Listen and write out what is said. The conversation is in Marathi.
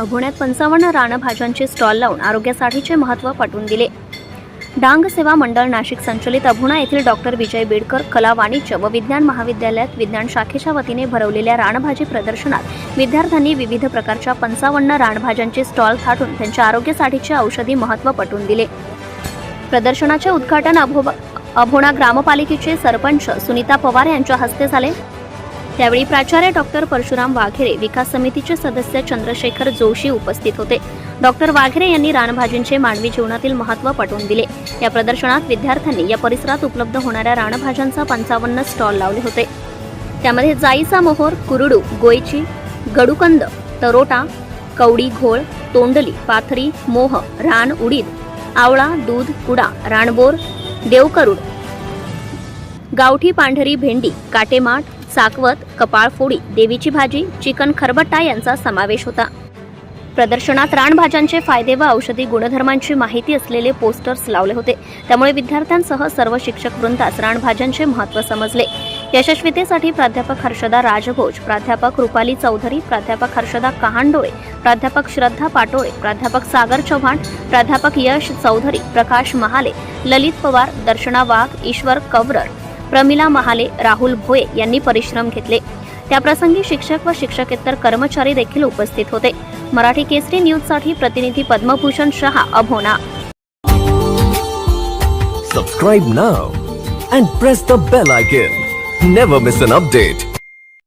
अभुण्यात पंचावन्न रानभाज्यांचे स्टॉल लावून आरोग्यासाठीचे महत्त्व पटवून दिले. डांग सेवा मंडळ नाशिक संचलित अभुणा येथील डॉक्टर विजय बेडकर कला वाणिज्य व विज्ञान महाविद्यालयात विज्ञान शाखेच्या वतीने भरवलेल्या रानभाजी प्रदर्शनात विद्यार्थ्यांनी विविध प्रकारच्या पंचावन्न रानभाज्यांचे स्टॉल थाटून त्यांच्या आरोग्यासाठीचे औषधी महत्त्व पटवून दिले. प्रदर्शनाचे उद्घाटन अभोबा अभोणा ग्रामपालिकेचे सरपंच सुनीता पवार यांच्या हस्ते झाले. त्यावेळी प्राचार्य डॉक्टर परशुराम वाघेरे विकास समितीचे सदस्य चंद्रशेखर जोशी उपस्थित होते. डॉक्टर वाघेरे यांनी रानभाजींचे मानवी जीवनातील महत्त्व पटवून दिले. या प्रदर्शनात विद्यार्थ्यांनी या परिसरात उपलब्ध होणाऱ्या रानभाज्यांचा पंचावन्न स्टॉल लावले होते. त्यामध्ये जाईचा मोहोर कुरडू गोयची गडुकंद तरोटा कवडी घोळ तोंडली पाथरी मोह रान उडीद आवळा दूध कुडा रानबोर देवकरुड गावठी पांढरी भेंडी काटेमाठ चाकवत कपाळफोडी देवीची भाजी चिकन खरबट्टा यांचा समावेश होता. प्रदर्शनात रानभाज्यांचे फायदे व औषधी गुणधर्मांची माहिती असलेले पोस्टर्स लावले होते. त्यामुळे विद्यार्थ्यांसह सर्व शिक्षक वृंदास रानभाज्यांचे महत्त्व समजले. यशस्वीतेसाठी प्राध्यापक हर्षदा राजभोज प्राध्यापक रुपाली चौधरी प्राध्यापक हर्षदा कहांडोळे प्राध्यापक श्रद्धा पाटोळे प्राध्यापक सागर चव्हाण प्राध्यापक यश चौधरी प्रकाश महाले ललित पवार दर्शना वाघ ईश्वर कवरर प्रमिला महाले राहुल भोये यांनी परिश्रम घेतले. त्याप्रसंगी शिक्षक व शिक्षकेतर कर्मचारी देखील उपस्थित होते. मराठी केसरी न्यूजसाठी प्रतिनिधी Padmabhushan Shaha Abhona. Subscribe now and press the bell icon never miss an update